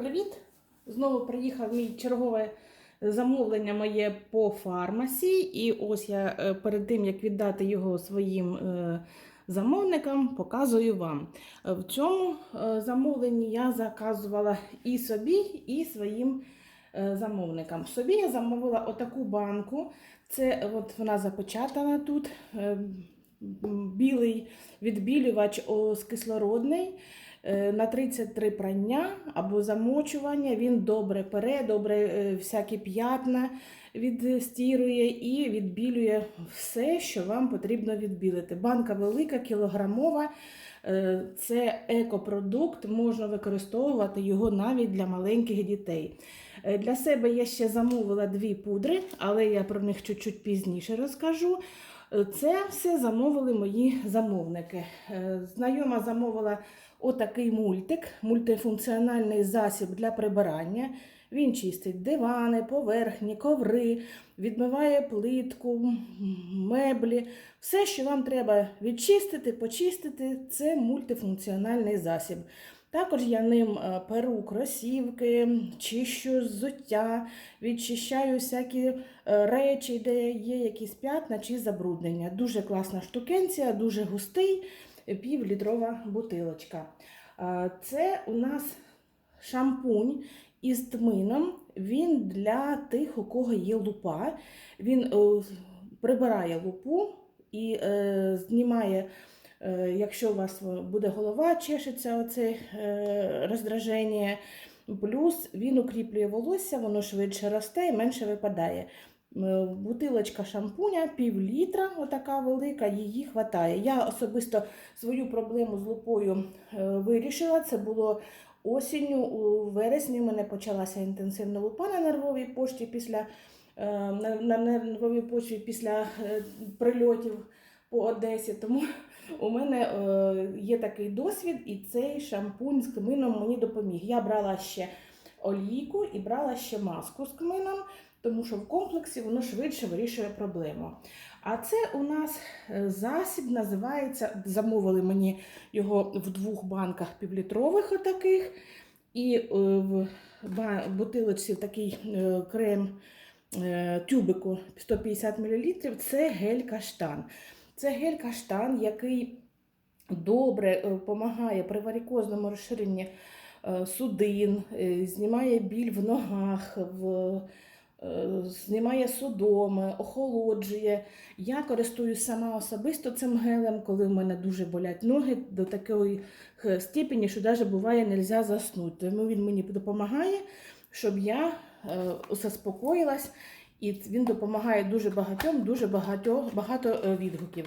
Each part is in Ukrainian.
Привіт! Знову приїхав мій чергове замовлення моє по фармасі. І ось я е, перед тим, як віддати його своїм е, замовникам, показую вам. Е, В цьому замовленні я заказувала і собі, і своїм замовникам. Собі я замовила отаку банку. Це от вона запечатана тут. Білий відбілювач ос- кислородний на 33 прання або замочування. Він добре пере, добре е, всякі п'ятна відстірує і відбілює все, що вам потрібно відбілити. Банка велика, кілограмова. е, Це екопродукт, можна використовувати його навіть для маленьких дітей. Е, Для себе я ще замовила дві пудри, але я про них чуть-чуть пізніше розкажу. Це все замовили мої замовники. Е, Знайома замовила отакий мультик, мультифункціональний засіб для прибирання. Він чистить дивани, поверхні, коври, відмиває плитку, меблі. Все, що вам треба відчистити, почистити, це мультифункціональний засіб. Також я ним е, перу кросівки, чищу взуття, відчищаю всякі е, речі, де є якісь п'ятна чи забруднення. Дуже класна штукенція, дуже густий, е, півлітрова бутилочка. Це у нас шампунь із тмином. Він для тих, у кого є лупа. Він прибирає лупу і знімає. Е, Якщо у вас буде голова, чешеться оце е, роздраження, плюс він укріплює волосся, воно швидше росте і менше випадає. Е, Бутилочка шампуня, пів літра, отака велика, її хватає. Я особисто свою проблему з лупою вирішила. Це було осінню, у вересні. У мене почалася інтенсивна лупа на нервовій пошті після на, нервовій почві після прильотів по Одесі. Тому у мене е, є такий досвід, і цей шампунь з кмином мені допоміг. Я брала ще олійку і брала ще маску з кмином, тому що в комплексі воно швидше вирішує проблему. А це у нас е, засіб називається, замовили мені його в двох банках півлітрових отаких. І е, в бутилочці такий крем тюбику 150 мл. Це гель каштан. Це гель каштан, який добре допомагає при варикозному розширенні е, судин, е, знімає біль в ногах, в, е, знімає судоми, охолоджує. Я користуюсь сама особисто цим гелем, коли в мене дуже болять ноги до такої степені, що навіть буває можна заснути. Тому він мені допомагає, щоб я е, заспокоїлась. І він допомагає дуже багатьом, дуже багато, багато е, відгуків.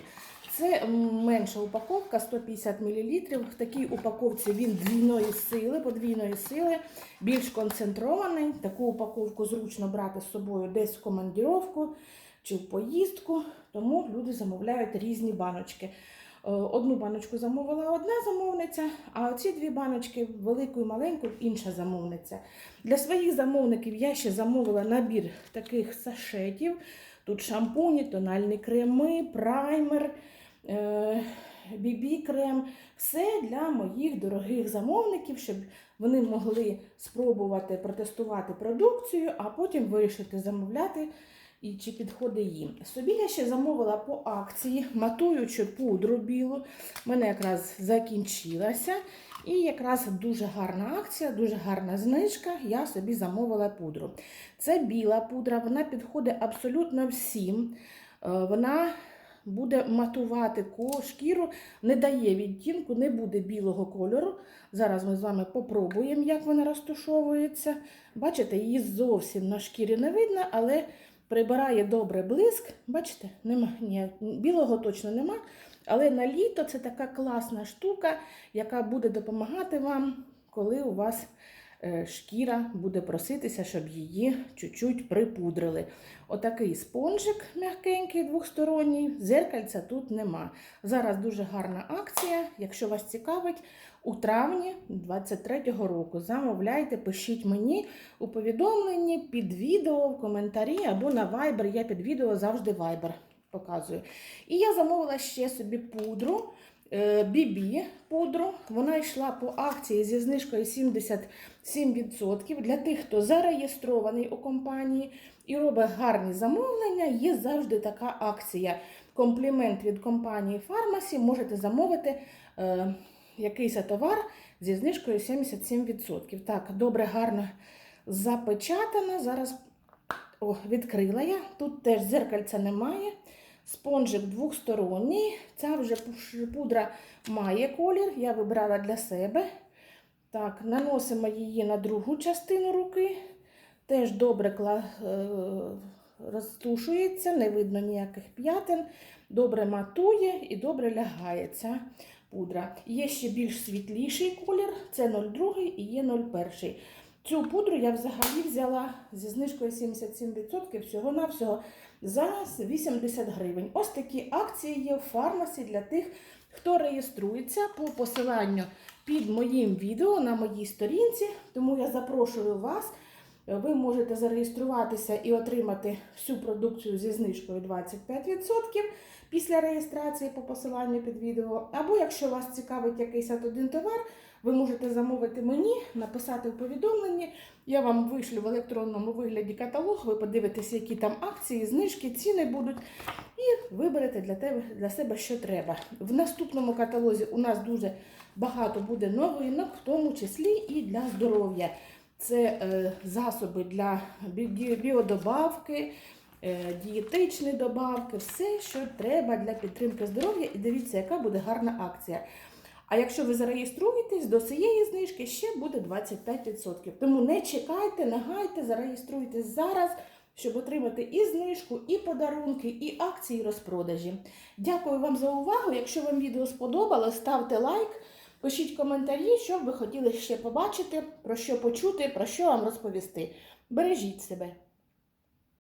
Це менша упаковка, 150 мл. В такій упаковці він двійної сили, подвійної сили, більш концентрований. Таку упаковку зручно брати з собою десь в командіровку чи в поїздку, тому люди замовляють різні баночки. Е, Одну баночку замовила одна замовниця, а оці дві баночки, велику і маленьку, інша замовниця. Для своїх замовників я ще замовила набір таких сашетів. Тут шампуні, тональні креми, праймер, е, бібі-крем. Все для моїх дорогих замовників, щоб вони могли спробувати протестувати продукцію, а потім вирішити замовляти і чи підходить їм. Собі я ще замовила по акції матуючу пудру білу. У мене якраз закінчилася. І якраз дуже гарна акція, дуже гарна знижка. Я собі замовила пудру. Це біла пудра, вона підходить абсолютно всім. Е, Вона буде матувати шкіру, не дає відтінку, не буде білого кольору. Зараз ми з вами попробуємо, як вона розташовується. Бачите, її зовсім на шкірі не видно, але прибирає добре блиск. Бачите, нема, ні, білого точно нема. Але на літо це така класна штука, яка буде допомагати вам, коли у вас шкіра буде проситися, щоб її чуть-чуть припудрили. Отакий спонжик м'якенький, двохсторонній, зеркальця тут нема. Зараз дуже гарна акція. Якщо вас цікавить, у травні 23-го року замовляйте, пишіть мені у повідомленні під відео, в коментарі або на Viber. Я під відео завжди Viber показую. І я замовила ще собі пудру е, BB пудру. Вона йшла по акції зі знижкою 77%. Для тих, хто зареєстрований у компанії і робить гарні замовлення, є завжди така акція. Комплімент від компанії Фармасі. Можете замовити е, якийсь товар зі знижкою 77%. Так, добре, гарно запечатано. Зараз о, відкрила я. Тут теж зеркальця немає. Спонжик двохсторонній. Ця вже пудра має колір. Я вибрала для себе. Так, наносимо її на другу частину руки. Теж добре е, розтушується, не видно ніяких п'ятин. Добре матує і добре лягає ця пудра. Є ще більш світліший колір, це 02 і є 01. Цю пудру я взагалі взяла зі знижкою 77% всього-навсього за 80 гривень. Ось такі акції є в фармасі для тих, хто реєструється по посиланню під моїм відео на моїй сторінці. Тому я запрошую вас. Ви можете зареєструватися і отримати всю продукцію зі знижкою 25% після реєстрації по посиланню під відео. Або якщо вас цікавить якийсь один товар, ви можете замовити мені, написати в повідомленні. Я вам вишлю в електронному вигляді каталог, ви подивитеся, які там акції, знижки, ціни будуть, і виберете для, тебе, для себе, що треба. В наступному каталозі у нас дуже багато буде новинок, в тому числі і для здоров'я. Це е, засоби для біодобавки, е, дієтичні добавки, все, що треба для підтримки здоров'я. І дивіться, яка буде гарна акція. А якщо ви зареєструєтесь, до цієї знижки ще буде 25%. Тому не чекайте, не гайте, зареєструйтесь зараз, щоб отримати і знижку, і подарунки, і акції розпродажі. Дякую вам за увагу. Якщо вам відео сподобалось, ставте лайк. Пишіть коментарі, що ви хотіли ще побачити, про що почути, про що вам розповісти. Бережіть себе.